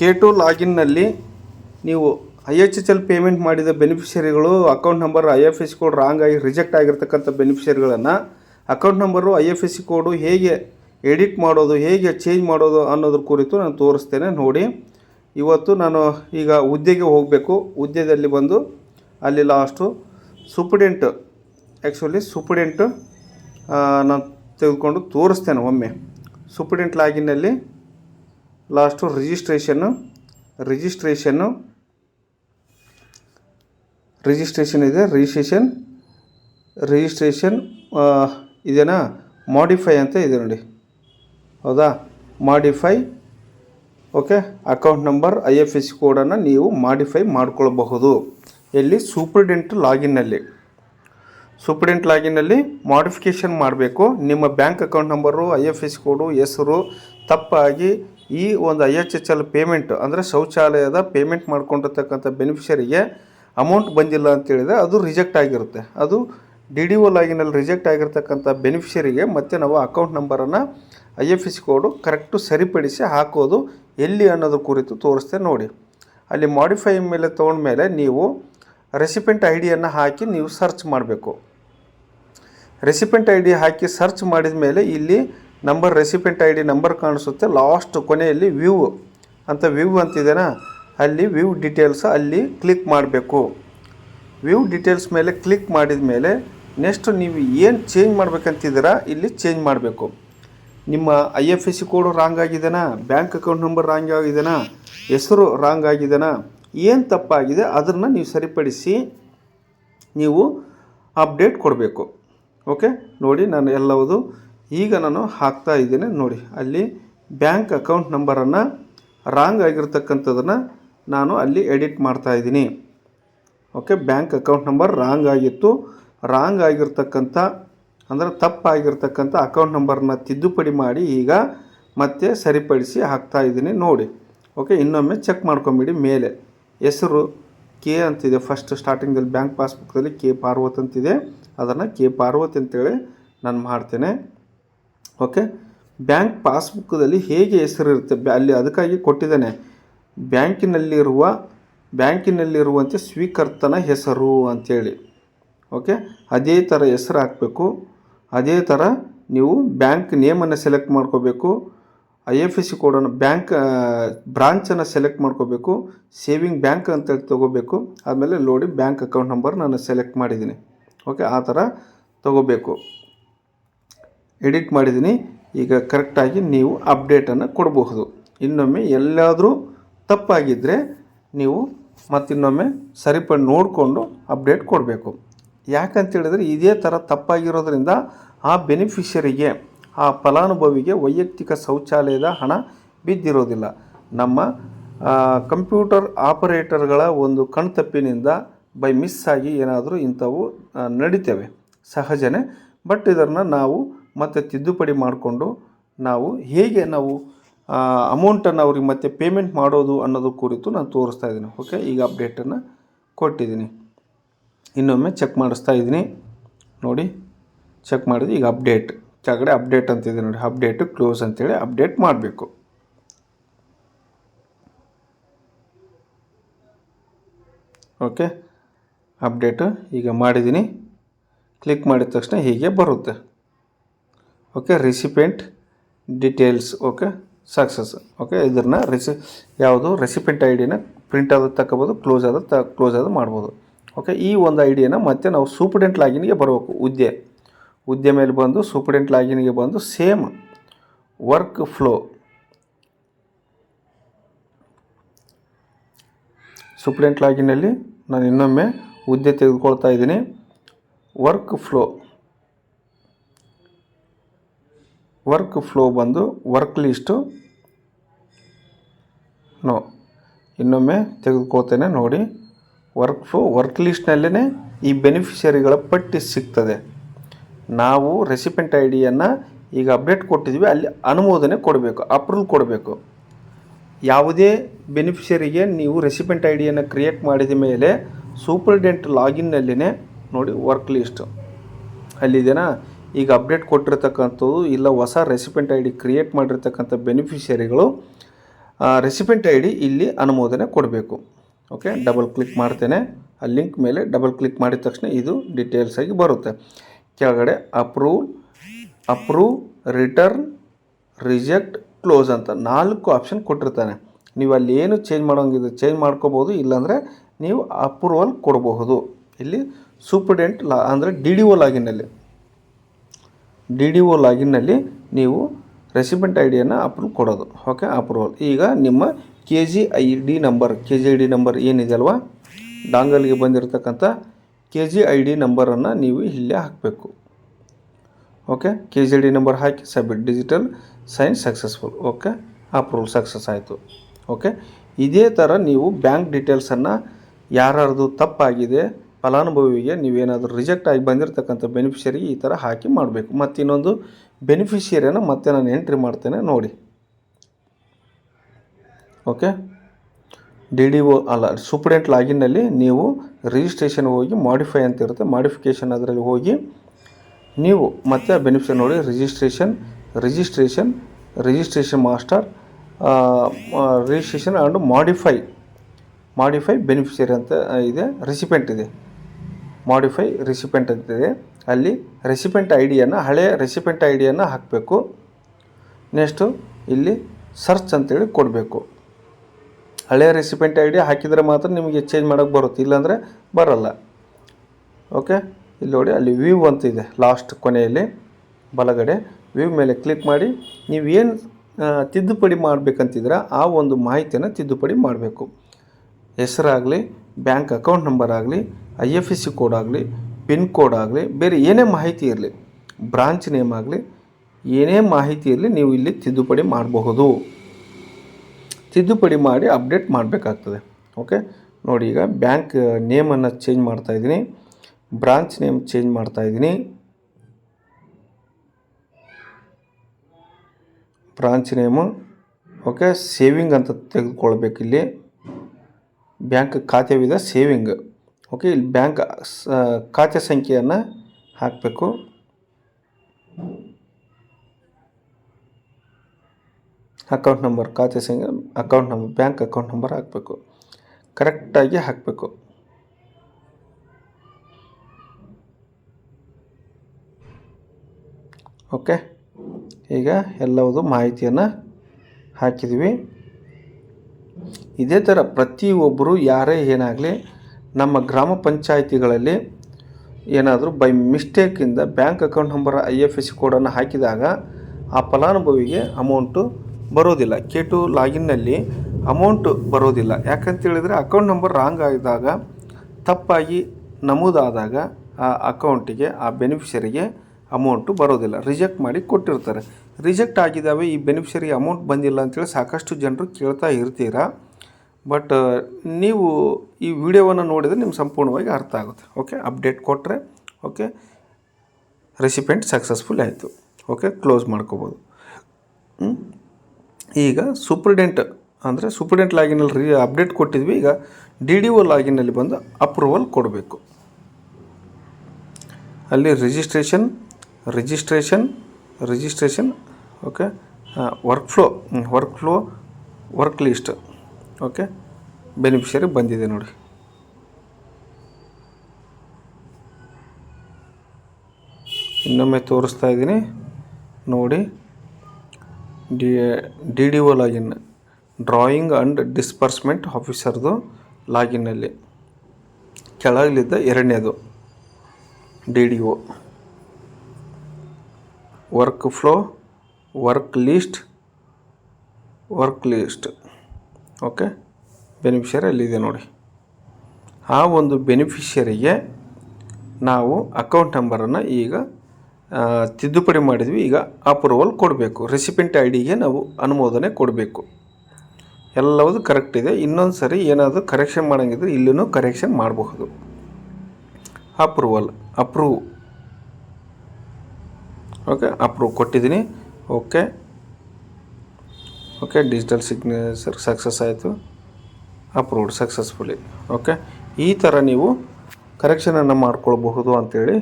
K two ಲಾಗಿನ್ನಲ್ಲಿ ನೀವು I H H L payment ಮಾಡಿದ ಬೆನಿಫಿಷರಿಗಳು account number I F S code wrong ಆಗಿ reject ಆಗಿರ್ತಕ್ಕಂಥ ಬೆನಿಫಿಷರಿಗಳನ್ನು account number I F S C code ಹೇಗೆ edit ಮಾಡೋದು, ಹೇಗೆ ಚೇಂಜ್ ಮಾಡೋದು ಅನ್ನೋದ್ರ ಕುರಿತು ನಾನು ತೋರಿಸ್ತೇನೆ ನೋಡಿ. ಇವತ್ತು ನಾನು ಈಗ ಹುದ್ದೆಗೆ ಹೋಗಬೇಕು. ಹುದ್ದೆದಲ್ಲಿ ಬಂದು ಅಲ್ಲಿ ಲಾಸ್ಟು ಸುಪ್ರಿಡೆಂಟ್ ಆ್ಯಕ್ಚುಲಿ ಸುಪ್ರಿಡೆಂಟ್ ನಾನು ತೆಗೆದುಕೊಂಡು ತೋರಿಸ್ತೇನೆ ಒಮ್ಮೆ. ಸುಪ್ರಿಡೆಂಟ್ ಲಾಗಿನ್ನಲ್ಲಿ ಲಾಸ್ಟು ರಿಜಿಸ್ಟ್ರೇಷನ್ನು ರಿಜಿಸ್ಟ್ರೇಷನ್ನು ರಿಜಿಸ್ಟ್ರೇಷನ್ ಇದೆ ರಿಜಿಸ್ಟ್ರೇಷನ್ ರಿಜಿಸ್ಟ್ರೇಷನ್ ಇದೇನಾ? ಮಾಡಿಫೈ ಅಂತ ಇದೆ ನೋಡಿ. ಹೌದಾ? Modify okay account number I F S ಕೋಡನ್ನು ನೀವು ಮಾಡಿಫೈ ಮಾಡ್ಕೊಳ್ಬಹುದು. ಎಲ್ಲಿ ಸೂಪ್ರಿಡೆಂಟ್ ಲಾಗಿನ್ನಲ್ಲಿ ಸೂಪ್ರಿಡೆಂಟ್ ಲಾಗಿನ್ನಲ್ಲಿ ಮಾಡಿಫಿಕೇಷನ್ ಮಾಡಬೇಕು. ನಿಮ್ಮ bank account number I F S code ಹೆಸರು, ತಪ್ಪಾಗಿ ಈ ಒಂದು I H H L payment ಅಂದರೆ ಶೌಚಾಲಯದ ಪೇಮೆಂಟ್ ಮಾಡ್ಕೊಂಡಿರ್ತಕ್ಕಂಥ ಬೆನಿಫಿಷರಿಗೆ ಅಮೌಂಟ್ ಬಂದಿಲ್ಲ ಅಂತೇಳಿದರೆ ಅದು ರಿಜೆಕ್ಟ್ ಆಗಿರುತ್ತೆ. ಅದು ಡಿ ಡಿ ಒ ಲಾಗಿನಲ್ಲಿ ರಿಜೆಕ್ಟ್ ಆಗಿರ್ತಕ್ಕಂಥ ಬೆನಿಫಿಷರಿಗೆ ಮತ್ತೆ ನಾವು ಅಕೌಂಟ್ ನಂಬರನ್ನು I F S code correct ಸರಿಪಡಿಸಿ ಹಾಕೋದು ಎಲ್ಲಿ ಅನ್ನೋದು ಕುರಿತು ತೋರಿಸ್ತೆ ನೋಡಿ. ಅಲ್ಲಿ ಮಾಡಿಫೈ ಮೇಲೆ ತೊಗೊಂಡ್ಮೇಲೆ ನೀವು ರೆಸಿಪೆಂಟ್ ಐ ಡಿಯನ್ನು ಹಾಕಿ ನೀವು ಸರ್ಚ್ ಮಾಡಬೇಕು. ರೆಸಿಪೆಂಟ್ ಐ ಡಿ ಹಾಕಿ ಸರ್ಚ್ ಮಾಡಿದ ಮೇಲೆ ಇಲ್ಲಿ number recipient I D number ಕಾಣಿಸುತ್ತೆ. ಲಾಸ್ಟ್ ಕೊನೆಯಲ್ಲಿ ವ್ಯೂ ಅಂತ ವ್ಯೂ ಅಂತಿದೆನಾ? ಅಲ್ಲಿ ವ್ಯೂ ಡೀಟೇಲ್ಸ್ ಅಲ್ಲಿ ಕ್ಲಿಕ್ ಮಾಡಬೇಕು. ವ್ಯೂ ಡೀಟೇಲ್ಸ್ ಮೇಲೆ ಕ್ಲಿಕ್ ಮಾಡಿದ ಮೇಲೆ ನೆಕ್ಸ್ಟ್ ನೀವು ಏನು ಚೇಂಜ್ ಮಾಡಬೇಕಂತಿದ್ದೀರಾ ಇಲ್ಲಿ ಚೇಂಜ್ ಮಾಡಬೇಕು. ನಿಮ್ಮ I F S C code wrong ಆಗಿದೆನಾ? Bank account number wrong ಆಗಿದೆನಾ? ಹೆಸರು ರಾಂಗ್ ಆಗಿದೆನಾ? ಏನು ತಪ್ಪಾಗಿದೆ ಅದನ್ನು ನೀವು ಸರಿಪಡಿಸಿ ನೀವು ಅಪ್ಡೇಟ್ ಕೊಡಬೇಕು. ಓಕೆ? ನೋಡಿ ನಾನು ಎಲ್ಲವುದು ಈಗ ನಾನು ಹಾಕ್ತಾ ಇದ್ದೇನೆ ನೋಡಿ. ಅಲ್ಲಿ ಬ್ಯಾಂಕ್ ಅಕೌಂಟ್ ನಂಬರನ್ನು ರಾಂಗ್ ಆಗಿರ್ತಕ್ಕಂಥದ್ದನ್ನು ನಾನು ಅಲ್ಲಿ ಎಡಿಟ್ ಮಾಡ್ತಾ ಇದ್ದೀನಿ. Okay, bank account number wrong ಆಗಿತ್ತು. ರಾಂಗ್ ಆಗಿರ್ತಕ್ಕಂಥ, ಅಂದರೆ ತಪ್ಪಾಗಿರ್ತಕ್ಕಂಥ ಅಕೌಂಟ್ ನಂಬರನ್ನ ತಿದ್ದುಪಡಿ ಮಾಡಿ ಈಗ ಮತ್ತೆ ಸರಿಪಡಿಸಿ ಹಾಕ್ತಾ ಇದ್ದೀನಿ ನೋಡಿ. ಓಕೆ, ಇನ್ನೊಮ್ಮೆ ಚೆಕ್ ಮಾಡ್ಕೊಂಬಿಡಿ ಮೇಲೆ. ಹೆಸರು ಕೆ ಅಂತಿದೆ. ಫಸ್ಟ್ ಸ್ಟಾರ್ಟಿಂಗಲ್ಲಿ ಬ್ಯಾಂಕ್ ಪಾಸ್ಬುಕ್ದಲ್ಲಿ ಕೆ ಪಾರ್ವತ್ ಅಂತಿದೆ. ಅದನ್ನು ಕೆ ಪಾರ್ವತಿ ಅಂತೇಳಿ ನಾನು ಮಾಡ್ತೇನೆ. ಓಕೆ ಬ್ಯಾಂಕ್ ಪಾಸ್ಬುಕ್ದಲ್ಲಿ ಹೇಗೆ ಹೆಸರಿರುತ್ತೆ? ಬ್ಯಾ ಅಲ್ಲಿ ಅದಕ್ಕಾಗಿ ಕೊಟ್ಟಿದ್ದಾನೆ. ಬ್ಯಾಂಕಿನಲ್ಲಿರುವ, ಬ್ಯಾಂಕಿನಲ್ಲಿರುವಂತೆ ಸ್ವೀಕರ್ತನ ಹೆಸರು ಅಂಥೇಳಿ ಓಕೆ ಅದೇ ಥರ ಹೆಸರು ಹಾಕಬೇಕು. ಅದೇ ಥರ ನೀವು ಬ್ಯಾಂಕ್ ನೇಮನ್ನು ಸೆಲೆಕ್ಟ್ ಮಾಡ್ಕೋಬೇಕು. ಐ ಎಫ್ ಎಸ್ ಸಿ ಕೋಡನ್ನು ಬ್ಯಾಂಕ್ ಬ್ರಾಂಚನ್ನು ಸೆಲೆಕ್ಟ್ ಮಾಡ್ಕೋಬೇಕು. ಸೇವಿಂಗ್ ಬ್ಯಾಂಕ್ ಅಂತೇಳಿ ತೊಗೋಬೇಕು. ಆಮೇಲೆ ನೋಡಿ ಬ್ಯಾಂಕ್ ಅಕೌಂಟ್ ನಂಬರ್ ನಾನು ಸೆಲೆಕ್ಟ್ ಮಾಡಿದ್ದೀನಿ. ಓಕೆ ಆ ಥರ ತೊಗೋಬೇಕು. ಎಡಿಟ್ ಮಾಡಿದ್ದೀನಿ. ಈಗ ಕರೆಕ್ಟಾಗಿ ನೀವು ಅಪ್ಡೇಟನ್ನು ಕೊಡಬಹುದು. ಇನ್ನೊಮ್ಮೆ ಎಲ್ಲಾದರೂ ತಪ್ಪಾಗಿದ್ದರೆ ನೀವು ಮತ್ತಿನ್ನೊಮ್ಮೆ ಸರಿಪಡಿ ನೋಡಿಕೊಂಡು ಅಪ್ಡೇಟ್ ಕೊಡಬೇಕು. ಯಾಕಂತ ಹೇಳಿದ್ರೆ ಇದೇ ಥರ ತಪ್ಪಾಗಿರೋದ್ರಿಂದ ಆ ಬೆನಿಫಿಷರಿಗೆ ಆ ಫಲಾನುಭವಿಗೆ ವೈಯಕ್ತಿಕ ಶೌಚಾಲಯದ ಹಣ ಬಿದ್ದಿರೋದಿಲ್ಲ. ನಮ್ಮ ಕಂಪ್ಯೂಟರ್ ಆಪರೇಟರ್ಗಳ ಒಂದು ಕಣ್ತಪ್ಪಿನಿಂದ ಬೈ ಮಿಸ್ ಆಗಿ ಏನಾದರೂ ಇಂಥವು ನಡೀತವೆ. ಸಹಜನೇ. ಬಟ್ ಇದನ್ನು ನಾವು ಮತ್ತೆ ತಿದ್ದುಪಡಿ ಮಾಡಿಕೊಂಡು ನಾವು ಹೇಗೆ ನಾವು ಅಮೌಂಟನ್ನು ಅವ್ರಿಗೆ ಮತ್ತೆ ಪೇಮೆಂಟ್ ಮಾಡೋದು ಅನ್ನೋದು ಕುರಿತು ನಾನು ತೋರಿಸ್ತಾ ಇದ್ದೀನಿ. ಓಕೆ ಈಗ ಅಪ್ಡೇಟನ್ನು ಕೊಟ್ಟಿದ್ದೀನಿ. ಇನ್ನೊಮ್ಮೆ ಚೆಕ್ ಮಾಡಿಸ್ತಾ ಇದ್ದೀನಿ. ನೋಡಿ ಚೆಕ್ ಮಾಡಿದ್ವಿ ಈಗ ಅಪ್ಡೇಟ್ ಕೆಳಗಡೆ ಅಪ್ಡೇಟ್ ಅಂತಿದೆ ನೋಡಿ. ಅಪ್ಡೇಟು ಕ್ಲೋಸ್ ಅಂತೇಳಿ ಅಪ್ಡೇಟ್ ಮಾಡಬೇಕು. ಓಕೆ ಅಪ್ಡೇಟು ಈಗ ಮಾಡಿದ್ದೀನಿ. ಕ್ಲಿಕ್ ಮಾಡಿದ ತಕ್ಷಣ ಹೀಗೆ ಬರುತ್ತೆ. Okay recipient details okay success okay ಇದನ್ನು ರೆಸಿ ಯಾವುದು ರೆಸಿಪೆಂಟ್ ಐ ಡಿನ ಪ್ರಿಂಟ್ ಆದ ತಗೋಬೋದು ಕ್ಲೋಸ್ ಆದ ತ ಕ್ಲೋಸ್ ಆದ ಮಾಡ್ಬೋದು. ಓಕೆ ಈ ಒಂದು ಐಡಿಯನ್ನು ಡಿಯನ್ನು ಮತ್ತೆ ನಾವು ಸೂಪರ್ಡೆಂಟ್ ಲಾಗಿನ್ಗೆ ಬರಬೇಕು ಹುದ್ದೆ ಹುದ್ದೆ ಮೇಲೆ ಬಂದು ಸೂಪರ್ಡೆಂಟ್ ಲಾಗಿನ್ಗೆ ಬಂದು ಸೇಮ್ ವರ್ಕ್ ಫ್ಲೋ ಸೂಪರ್ಡೆಂಟ್ ಲಾಗಿನಲ್ಲಿ ನಾನು ಇನ್ನೊಮ್ಮೆ ಹುದ್ದೆ ತೆಗೆದುಕೊಳ್ತಾ ಇದ್ದೀನಿ. ವರ್ಕ್ ಫ್ಲೋ ವರ್ಕ್ ಫ್ಲೋ ಬಂದು ವರ್ಕ್ ಲಿಸ್ಟು ನೋ. ಇನ್ನೊಮ್ಮೆ ತೆಗೆದುಕೊಳ್ತೇನೆ ನೋಡಿ. ವರ್ಕ್ ಫ್ಲೋ ವರ್ಕ್ ಲಿಸ್ಟ್ನಲ್ಲೇ ಈ ಬೆನಿಫಿಷರಿಗಳ ಪಟ್ಟಿ ಸಿಗ್ತದೆ. ನಾವು ರೆಸಿಪೆಂಟ್ ಐ ಡಿಯನ್ನು ಈಗ ಅಪ್ಡೇಟ್ ಕೊಟ್ಟಿದ್ವಿ ಅಲ್ಲಿ ಅನುಮೋದನೆ ಕೊಡಬೇಕು ಅಪ್ರೂವಲ್ ಕೊಡಬೇಕು. ಯಾವುದೇ ಬೆನಿಫಿಷರಿಗೆ ನೀವು ರೆಸಿಪೆಂಟ್ ಐ ಡಿಯನ್ನು ಕ್ರಿಯೇಟ್ ಮಾಡಿದ ಮೇಲೆ ಸೂಪರ್ಡೆಂಟ್ ಲಾಗಿನ್ನಲ್ಲಿನೇ ನೋಡಿ ವರ್ಕ್ ಲಿಸ್ಟು ಅಲ್ಲಿದೆನಾ? ಈಗ ಅಪ್ಡೇಟ್ ಕೊಟ್ಟಿರ್ತಕ್ಕಂಥದ್ದು ಇಲ್ಲ ಹೊಸ ರೆಸಿಪೆಂಟ್ ಐ ಡಿ ಕ್ರಿಯೇಟ್ ಮಾಡಿರ್ತಕ್ಕಂಥ ಬೆನಿಫಿಷರಿಗಳು ರೆಸಿಪೆಂಟ್ ಐ ಡಿ ಇಲ್ಲಿ ಅನುಮೋದನೆ ಕೊಡಬೇಕು. ಓಕೆ ಡಬಲ್ ಕ್ಲಿಕ್ ಮಾಡ್ತೇನೆ. ಆ ಲಿಂಕ್ ಮೇಲೆ ಡಬಲ್ ಕ್ಲಿಕ್ ಮಾಡಿದ ತಕ್ಷಣ ಇದು ಡೀಟೇಲ್ಸ್ ಆಗಿ ಬರುತ್ತೆ. ಕೆಳಗಡೆ approve approve return reject close ಅಂತ ನಾಲ್ಕು ಆಪ್ಷನ್ ಕೊಟ್ಟಿರ್ತಾನೆ. ನೀವು ಅಲ್ಲಿ ಏನು ಚೇಂಜ್ ಮಾಡೋಂಗಿದ್ರೆ ಚೇಂಜ್ ಮಾಡ್ಕೋಬೋದು ಇಲ್ಲಾಂದರೆ ನೀವು ಅಪ್ರೂವಲ್ ಕೊಡಬಹುದು. ಇಲ್ಲಿ ಸೂಪರ್ಡೆಂಟ್ ಲಾ, ಅಂದರೆ ಡಿ ಡಿ ಒ ಲಾಗಿನ್ನಲ್ಲಿ ಡಿ ಡಿ ಒ ಲಾಗಿನ್ನಲ್ಲಿ ನೀವು ರೆಸಿಪೆಂಟ್ ಐ ಡಿಯನ್ನು ಅಪ್ರೂವ್ ಕೊಡೋದು. ಓಕೆ ಅಪ್ರೂವಲ್ ಈಗ ನಿಮ್ಮ K G I D number K G I D number ಏನಿದೆ ಅಲ್ವಾ ಡಾಂಗಲ್ಗೆ ಬಂದಿರತಕ್ಕಂಥ ಕೆ ಜಿ ಐ ಡಿ ನಂಬರನ್ನು ನೀವು ಇಲ್ಲೇ ಹಾಕಬೇಕು. Okay K G D number ಹಾಕಿ submit digital sign successful okay approval success ಆಯಿತು. ಓಕೆ ಇದೇ ಥರ ನೀವು ಬ್ಯಾಂಕ್ ಡೀಟೇಲ್ಸನ್ನು ಯಾರ್ಯಾರ್ದು ತಪ್ಪಾಗಿದೆ ಫಲಾನುಭವಿಗೆ ನೀವೇನಾದರೂ ರಿಜೆಕ್ಟ್ ಆಗಿ ಬಂದಿರತಕ್ಕಂಥ ಬೆನಿಫಿಷರಿ ಈ ಥರ ಹಾಕಿ ಮಾಡಬೇಕು. ಮತ್ತು ಇನ್ನೊಂದು ಬೆನಿಫಿಷಿಯರಿಯನ್ನು ಮತ್ತೆ ನಾನು ಎಂಟ್ರಿ ಮಾಡ್ತೇನೆ, ನೋಡಿ. ಓಕೆ ಡಿ ಡಿ ಒ ಅಲ್ಲ ಸೂಪ್ರೆಂಟ್ ಲಾಗಿನ್ನಲ್ಲಿ ನೀವು ರಿಜಿಸ್ಟ್ರೇಷನ್ ಹೋಗಿ ಮಾಡಿಫೈ ಅಂತ ಇರುತ್ತೆ. ಮಾಡಿಫಿಕೇಷನ್ ಅದರಲ್ಲಿ ಹೋಗಿ ನೀವು ಮತ್ತೆ ಬೆನಿಫಿಷರಿ ನೋಡಿ registration registration registration master registration and modify modify beneficiary ಅಂತ ಇದೆ ರೆಸಿಪೆಂಟ್ ಇದೆ. ಮಾಡಿಫೈ ರೆಸಿಪೆಂಟ್ ಅಂತಿದೆ. ಅಲ್ಲಿ ರೆಸಿಪೆಂಟ್ ಐ ಡಿಯನ್ನು ಹಳೆಯ ರೆಸಿಪೆಂಟ್ ಐ ಡಿಯನ್ನು ಹಾಕಬೇಕು. ನೆಕ್ಸ್ಟು ಇಲ್ಲಿ ಸರ್ಚ್ ಅಂತೇಳಿ ಕೊಡಬೇಕು. ಹಳೆಯ ರೆಸಿಪೆಂಟ್ ಐ ಡಿ ಹಾಕಿದರೆ ಮಾತ್ರ ನಿಮಗೆ ಚೇಂಜ್ ಮಾಡೋಕ್ಕೆ ಬರುತ್ತೆ, ಇಲ್ಲಾಂದರೆ ಬರಲ್ಲ. ಓಕೆ ಇಲ್ಲಿ ನೋಡಿ, ಅಲ್ಲಿ ವ್ಯೂ ಅಂತ ಇದೆ ಲಾಸ್ಟ್ ಕೊನೆಯಲ್ಲಿ, ಬಲಗಡೆ. ವ್ಯೂ ಮೇಲೆ ಕ್ಲಿಕ್ ಮಾಡಿ, ನೀವು ಏನು ತಿದ್ದುಪಡಿ ಮಾಡಬೇಕಂತಿದ್ರೆ ಆ ಒಂದು ಮಾಹಿತಿಯನ್ನು ತಿದ್ದುಪಡಿ ಮಾಡಬೇಕು. ಹೆಸರಾಗಲಿ ಬ್ಯಾಂಕ್ ಅಕೌಂಟ್ ನಂಬರ್ ಆಗಲಿ I F S C code ಆಗಲಿ, ಪಿನ್ ಕೋಡ್ ಆಗಲಿ, ಬೇರೆ ಏನೇ ಮಾಹಿತಿ ಇರಲಿ, ಬ್ರಾಂಚ್ ನೇಮ್ ಆಗಲಿ, ಏನೇ ಮಾಹಿತಿ ಇರಲಿ ನೀವು ಇಲ್ಲಿ ತಿದ್ದುಪಡಿ ಮಾಡಬಹುದು. ತಿದ್ದುಪಡಿ ಮಾಡಿ ಅಪ್ಡೇಟ್ ಮಾಡಬೇಕಾಗ್ತದೆ. ಓಕೆ? ನೋಡಿ ಈಗ ಬ್ಯಾಂಕ್ ನೇಮನ್ನು ಚೇಂಜ್ ಮಾಡ್ತಾ ಇದ್ದೀನಿ. ಬ್ರಾಂಚ್ ನೇಮ್ ಚೇಂಜ್ ಮಾಡ್ತಾ ಇದ್ದೀನಿ. Branch name, okay? ಸೇವಿಂಗ್ ಅಂತ ತೆಗೆದುಕೊಳ್ಬೇಕು ಇಲ್ಲಿ ಬ್ಯಾಂಕ್ ವಿಧ ಸೇವಿಂಗ್. ಓಕೆ ಇಲ್ಲಿ ಬ್ಯಾಂಕ್ ಖಾತೆ ಸಂಖ್ಯೆಯನ್ನು ಹಾಕಬೇಕು. ಅಕೌಂಟ್ ನಂಬರ್ ಖಾತೆ ಸಂಖ್ಯೆ account number bank account number ಹಾಕಬೇಕು. ಕರೆಕ್ಟಾಗಿ ಹಾಕಬೇಕು. ಓಕೆ ಈಗ ಎಲ್ಲವುದು ಮಾಹಿತಿಯನ್ನು ಹಾಕಿದ್ವಿ. ಇದೇ ಥರ ಪ್ರತಿಯೊಬ್ಬರು ಯಾರೇ ಏನಾಗಲಿ ನಮ್ಮ ಗ್ರಾಮ ಪಂಚಾಯಿತಿಗಳಲ್ಲಿ ಏನಾದರೂ by ಮಿಸ್ಟೇಕಿಂದ bank account number I F S ಕೋಡನ್ನು ಹಾಕಿದಾಗ ಆ ಫಲಾನುಭವಿಗೆ ಅಮೌಂಟು ಬರೋದಿಲ್ಲ. ಕೆ ಟು ಲಾಗಿನ್ನಲ್ಲಿ ಅಮೌಂಟು ಬರೋದಿಲ್ಲ. ಯಾಕಂತೇಳಿದರೆ ಅಕೌಂಟ್ ನಂಬರ್ ರಾಂಗ್ ಆಗಿದಾಗ ತಪ್ಪಾಗಿ ನಮೂದಾದಾಗ ಆ ಅಕೌಂಟಿಗೆ ಆ ಬೆನಿಫಿಷರಿಗೆ ಅಮೌಂಟು ಬರೋದಿಲ್ಲ. ರಿಜೆಕ್ಟ್ ಮಾಡಿ ಕೊಟ್ಟಿರ್ತಾರೆ. ರಿಜೆಕ್ಟ್ ಆಗಿದ್ದಾವೆ, ಈ ಬೆನಿಫಿಷರಿಗೆ ಅಮೌಂಟ್ ಬಂದಿಲ್ಲ ಅಂತೇಳಿ ಸಾಕಷ್ಟು ಜನರು ಕೇಳ್ತಾ ಇರ್ತೀರಾ? ಬಟ್ ನೀವು ಈ ವಿಡಿಯೋವನ್ನು ನೋಡಿದರೆ ನಿಮ್ಗೆ ಸಂಪೂರ್ಣವಾಗಿ ಅರ್ಥ ಆಗುತ್ತೆ. ಓಕೆ ಅಪ್ಡೇಟ್ ಕೊಟ್ಟರೆ ಓಕೆ ರೆಸಿಪೆಂಟ್ ಸಕ್ಸಸ್ಫುಲ್ ಆಯಿತು. ಓಕೆ ಕ್ಲೋಸ್ ಮಾಡ್ಕೋಬೋದು. ಈಗ ಸೂಪ್ರಿಡೆಂಟ್ ಅಂದರೆ ಸೂಪ್ರಿಡೆಂಟ್ ಲಾಗಿನಲ್ಲಿ ರೀ ಅಪ್ಡೇಟ್ ಕೊಟ್ಟಿದ್ವಿ. ಈಗ ಡಿ ಡಿ ಒ ಲಾಗಿನಲ್ಲಿ ಬಂದು ಅಪ್ರೂವಲ್ ಕೊಡಬೇಕು. ಅಲ್ಲಿ registration registration registration okay work flow work flow work list okay? Beneficiary ಬಂದಿದೆ ನೋಡಿ. ಇನ್ನೊಮ್ಮೆ ತೋರಿಸ್ತಾ ಇದ್ದೀನಿ. ನೋಡಿ, D D D O login drawing and disbursement ಆಫೀಸರ್ದು ಲಾಗಿನ್ನಲ್ಲಿ ಕೆಳಗಲಿದ್ದ ಎರಡನೇದು, D D O. Work flow work list work list okay? Beneficiary ಅಲ್ಲಿದೆ ನೋಡಿ. ಆ ಒಂದು ಬೆನಿಫಿಷರಿಗೆ ನಾವು ಅಕೌಂಟ್ ನಂಬರನ್ನು ಈಗ ತಿದ್ದುಪಡಿ ಮಾಡಿದ್ವಿ. ಈಗ ಅಪ್ರೂವಲ್ ಕೊಡಬೇಕು. ರೆಸಿಪೆಂಟ್ ಐ ಡಿಗೆ ನಾವು ಅನುಮೋದನೆ ಕೊಡಬೇಕು. ಎಲ್ಲವೂ ಕರೆಕ್ಟ್ ಇದೆ. ಇನ್ನೊಂದು ಸರಿ ಏನಾದರೂ ಕರೆಕ್ಷನ್ ಮಾಡೋಂಗಿದ್ರೆ ಇಲ್ಲೂ ಕರೆಕ್ಷನ್ ಮಾಡಬಹುದು. ಅಪ್ರೂವಲ್ ಅಪ್ರೂವ್ ಓಕೆ ಅಪ್ರೂವ್ ಕೊಟ್ಟಿದ್ದೀನಿ. Okay okay digital signature success ಆಯಿತು. ಅಪ್ರೂವ್ಡ್ ಸಕ್ಸಸ್ಫುಲಿ ಓಕೆ ಈ ಥರ ನೀವು ಕರೆಕ್ಷನನ್ನು ಮಾಡ್ಕೊಳ್ಬಹುದು ಅಂತೇಳಿ